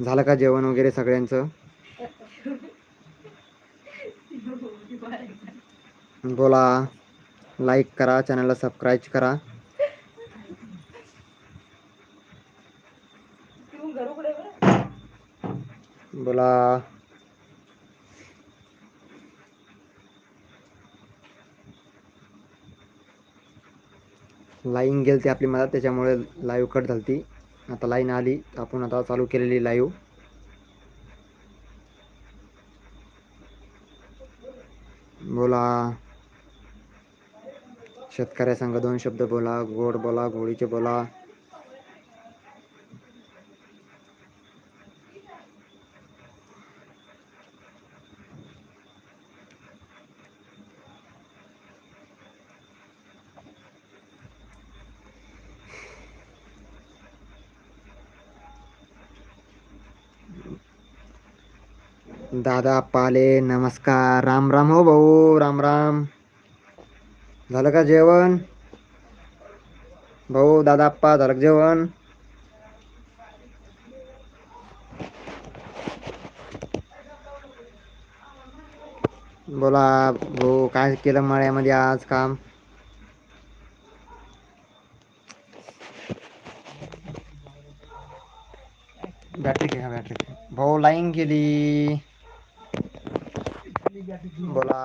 झालं का जेवण वगैरे सगळ्यांचं? बोला. लाईक करा चॅनलला सबस्क्राईब करा. बोला. लाईन गेलती आपली मला त्याच्यामुळे लाईव्ह कट झालती. आता लाईन आली आपण आता चालू केलेली लाईव्ह बोला. शेतकऱ्या संघ दोन शब्द बोला गोड बोला गोळीचे बोला. दादा पाले नमस्कार. राम राम हो भाऊ. राम राम. झालं का जेवण? भाऊ दादा आप्पा झालं का जेवण? बोला भाऊ काय केलं मळ्यामध्ये आज काम? बॅटरी घ्या बॅटरी भाऊ लाईन गेली. बोला.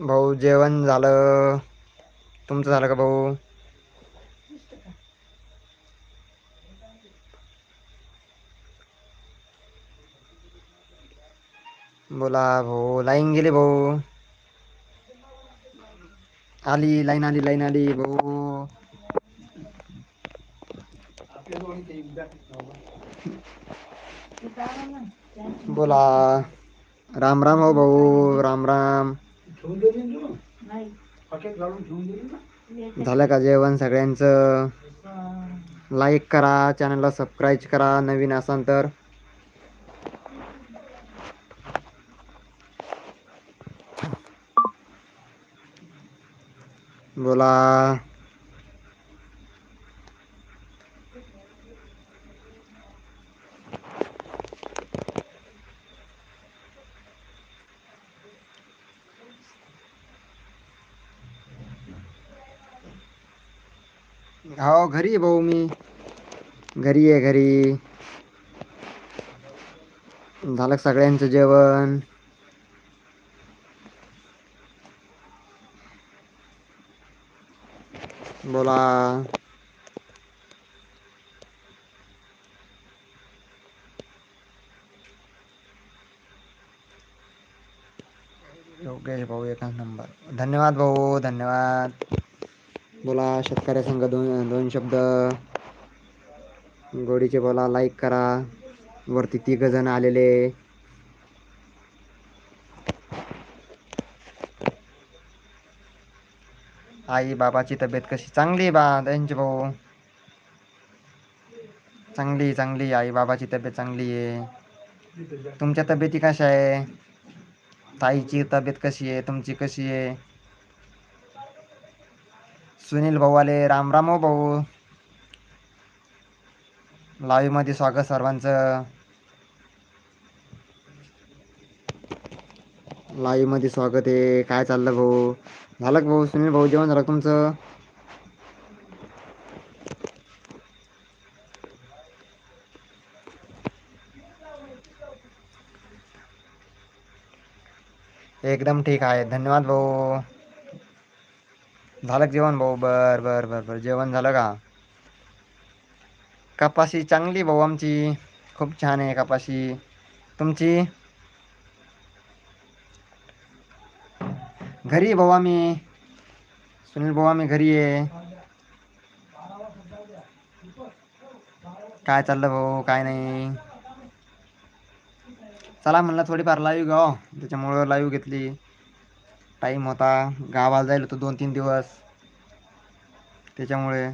भाऊ जेवण झालं. तुमचं झालं का भाऊ? बोला भाऊ लाईन गेली भाऊ. आली लाईन आली लाईन आली भाऊ. बोला. राम राम हो भाऊ राम राम. झालं का जेवण सगळ्यांचं? लाईक करा चॅनलला सबस्क्राईब करा नवीन असाल तर. बोला. हो घरी आहे भाऊ मी. घरी आहे घरी. झालं सगळ्यांचं जेवण. बोला. योगेश भाऊ एकाच नंबर. धन्यवाद भाऊ धन्यवाद. बोला शेतकऱ्या संघ दोन दोन शब्द. गोडीचे बोला लाईक करा. वरती तिघ जण आलेले. आई बाबाची तब्येत कशी? चांगली आहे बा त्यांचे भाऊ. चांगली चांगली आई बाबाची तब्येत चांगली आहे. तुमच्या तब्येती कशा आहे? ताईची तब्येत कशी आहे? तुमची कशी आहे? सुनील भाऊ आले राम राम हो भाऊ. लाईव्हमध्ये स्वागत सर्वांचं. लाईव्हमध्ये स्वागत आहे. काय चाललं भाऊ? झालं का भाऊ? सुनील भाऊ जेवण झालं तुमचं? एकदम ठीक आहे. धन्यवाद भाऊ. झालं जेवण भाऊ? बर बर बर बर. जेवण झालं का? कपाशी चांगली भाऊ आमची. खूप छान आहे कपाशी. तुमची? घरी भाऊ आम्ही. सुनील भाऊ आम्ही घरी आहे. काय चाललं भाऊ? काय नाही. चला म्हणलं थोडीफार लाईव्ह गाव त्याच्यामुळं लाईव्ह घेतली. टाईम होता. गावाला जायला होतं दोन तीन दिवस. त्याच्यामुळे.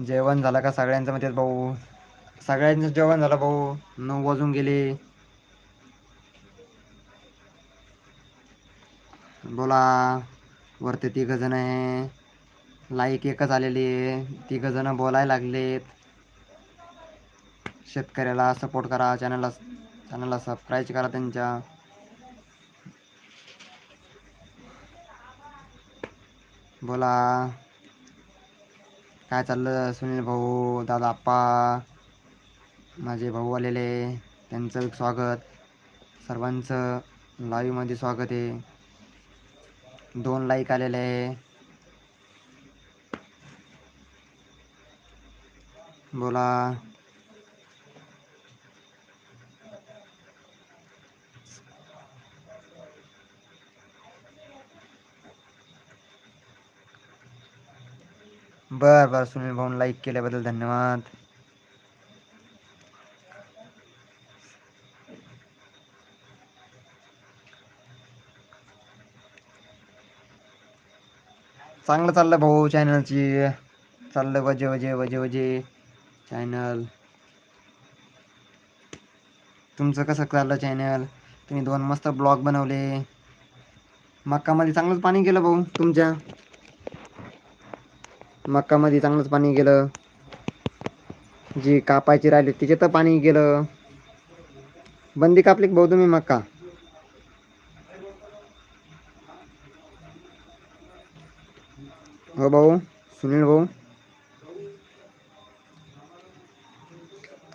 जेवण झालं का सगळ्यांचं म्हणतात भाऊ. सगळ्यांचं जेवण झालं भाऊ. नऊ वाजून गेले. बोला. वरती तिघ जण आहे. लाईक एकच आलेली आहे. तिघ जण बोलायला लागलेत. शेतकऱ्याला सपोर्ट करा चॅनलला चॅनलला सबस्क्राईब करा त्यांच्या. बोला. काय चाललं सुनील भाऊ दादा आप्पा? माझे भाऊ आलेले त्यांचं स्वागत. सर्वांचं लाईव्हमध्ये स्वागत आहे. दोन लाईक आलेले आहे. बोला. बर बर. सुनील भाऊन लाईक केल्याबद्दल धन्यवाद. चांगलं चाललं भाऊ चॅनलची चाललं वजे वजे वजे वजे चॅनल तुमचं कसं चाललं चॅनल तुम्ही दोन मस्त ब्लॉग बनवले. मक्कामध्ये चांगलंच पाणी गेलं भाऊ तुमच्या. मक्कामध्ये चांगलंच पाणी गेलं. जी कापायची राहिली तिचे तर पाणी गेलं. बंदी कापली का भाऊ तुम्ही मक्का? हो भाऊ सुनील भाऊ.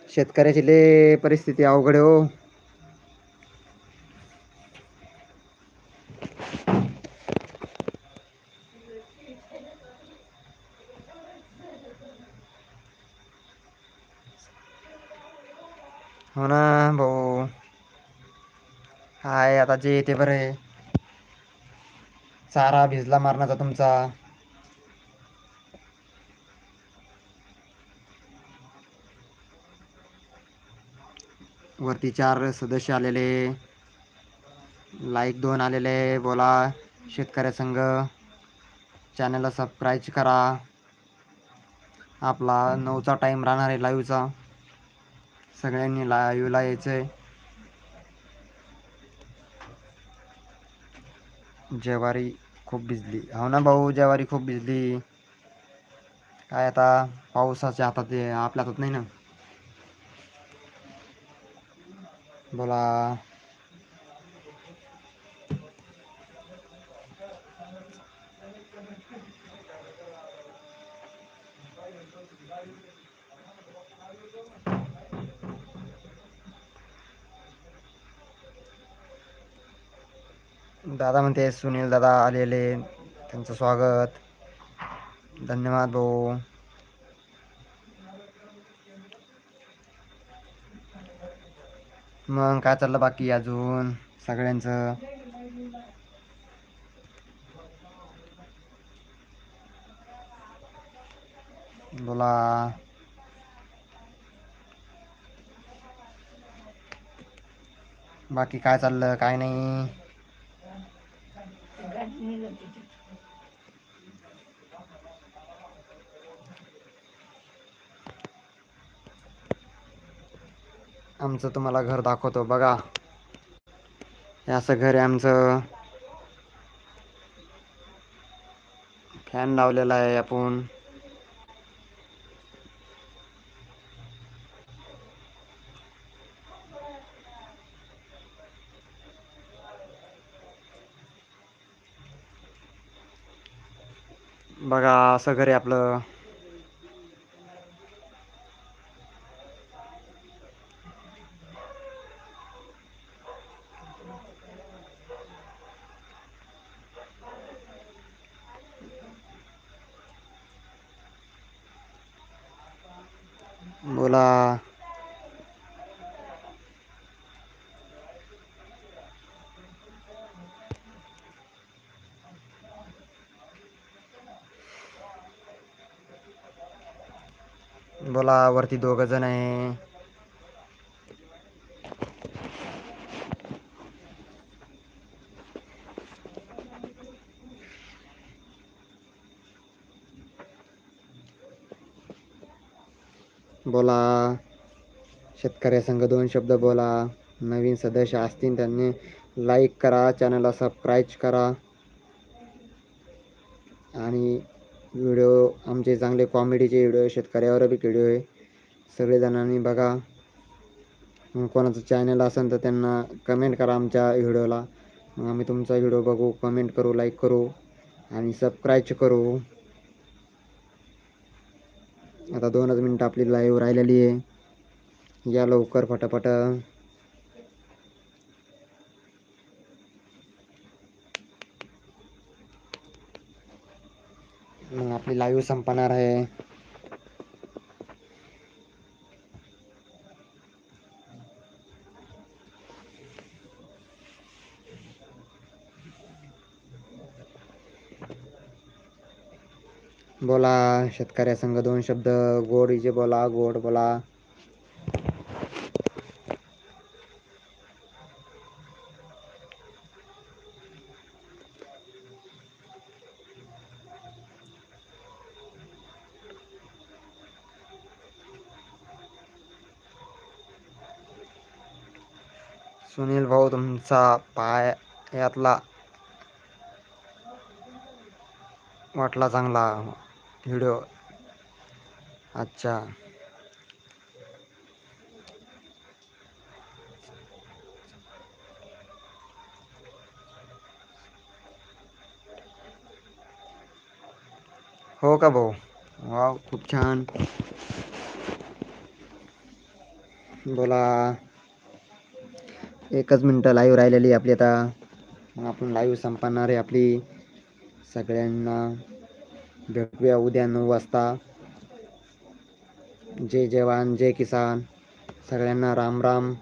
शेतकऱ्याची लय परिस्थिती अवघड आहे हो. हो ना भाऊ. हाय आता जे ते बरं सारा चारा भिजला मारण्याचा तुमचा. वरती चार सदस्य आलेले. लाईक दोन आलेले बोला. शेतकऱ्या संघ. चॅनलला सबस्क्राईब करा. आपला नऊचा टाईम राहणार आहे लाईव्हचा सगळ्यांनी लाईव्हला यायचं आहे जेवारी खूप भिजली. हो ना भाऊ जेवारी खूप भिजली. काय आता पावसाच्या हातात आपल्या हातात नाही ना? बोला. दादा म्हणते सुनील दादा आलेले त्यांचं स्वागत. धन्यवाद भाऊ. मग काय चाललं बाकी अजून सगळ्यांचं? बोला. बाकी काय चाललं? काय नाही. आमचं तुम्हाला घर दाखवतो बघा. हे असं घर आहे आमचं. फॅन लावलेला आहे आपण. बघा असं घर आहे आपलं बोला बोला वरती दोघं जण आहे. बोला. शेतकऱ्यासंग दोन शब्द बोला. नवीन सदस्य असतील त्यांनी लाईक करा चॅनलला सबस्क्राईब करा. आणि व्हिडिओ आमचे चांगले कॉमेडीचे व्हिडिओ शेतकऱ्यावर बी व्हिडिओ आहे. सगळेजणांनी बघा. कोणाचं चॅनल असेल तर त्यांना कमेंट करा आमच्या व्हिडिओला मग आम्ही तुमचा व्हिडिओ बघू कमेंट करू लाईक करू आणि सबस्क्राईब करू. आता दोनच मिनटं आपली लाईव्ह राहिलेली आहे. या लवकर फटाफट मग आपली लाईव्ह संपणार आहे. बोला शेतकऱ्या संघ दोन शब्द गोड इजे बोला गोड बोला. सुनील भाऊ तुमचा पायातला वाटला चांगला व्हिडिओ. अच्छा. हो का भाऊ? वाव खूप छान. बोला. एकच मिनटं लाईव्ह राहिलेली आपली आता. मग आपण लाईव्ह संपणार आहे आपली. सगळ्यांना भेटूया उद्या नऊ वाजता. जय जवान जय किसान. सगळ्यांना राम राम.